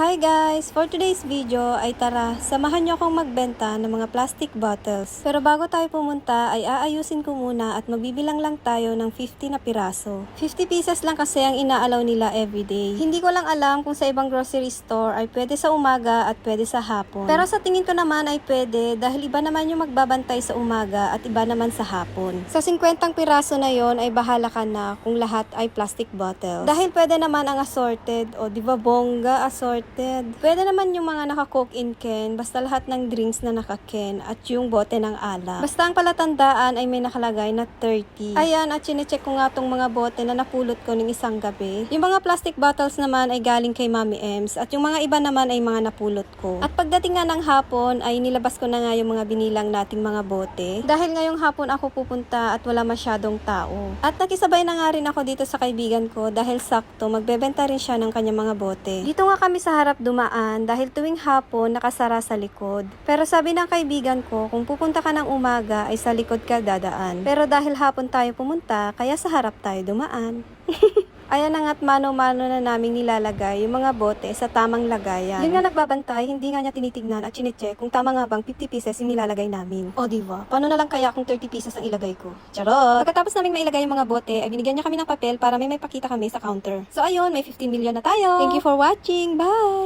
Hi guys! For today's video ay tara, samahan niyo akong magbenta ng mga plastic bottles. Pero bago tayo pumunta ay aayusin ko muna at magbibilang lang tayo ng 50 na piraso. 50 pieces lang kasi ang inaalaw nila everyday. Hindi ko lang alam kung sa ibang grocery store ay pwede sa umaga at pwede sa hapon. Pero sa tingin ko naman ay pwede dahil iba naman yung magbabantay sa umaga at iba naman sa hapon. Sa 50 piraso na yon ay bahala ka na kung lahat ay plastic bottles. Dahil pwede naman ang assorted o di ba bongga assorted. Pwede naman yung mga naka-coke in can basta lahat ng drinks na naka-can at yung bote ng alak. Basta ang palatandaan ay may nakalagay na 30. Ayan at chinecheck ko nga tong mga bote na napulot ko ng isang gabi. Yung mga plastic bottles naman ay galing kay Mami Ems at yung mga iba naman ay mga napulot ko. At pagdating nga ng hapon ay nilabas ko na nga yung mga binilang nating mga bote. Dahil ngayong hapon ako pupunta at wala masyadong tao. At nakisabay na nga rin ako dito sa kaibigan ko dahil sakto magbebenta rin siya ng kanyang mga bote. Dito nga kami sa harap dumaan dahil tuwing hapon nakasara sa likod. Pero sabi ng kaibigan ko kung pupunta ka ng umaga ay sa likod ka dadaan. Pero dahil hapon tayo pumunta kaya sa harap tayo dumaan. Ayan na nga't mano-mano na naming nilalagay yung mga bote sa tamang lagayan. Yun nga nagbabantay, hindi nga niya tinitignan at chinecheck kung tama nga bang 50 pieces yung nilalagay namin. O diba? Paano na lang kaya kung 30 pieces ang ilagay ko? Charot! Pagkatapos naming mailagay yung mga bote, ay binigyan niya kami ng papel para may may pakita kami sa counter. So ayun, may 15 million na tayo! Thank you for watching! Bye!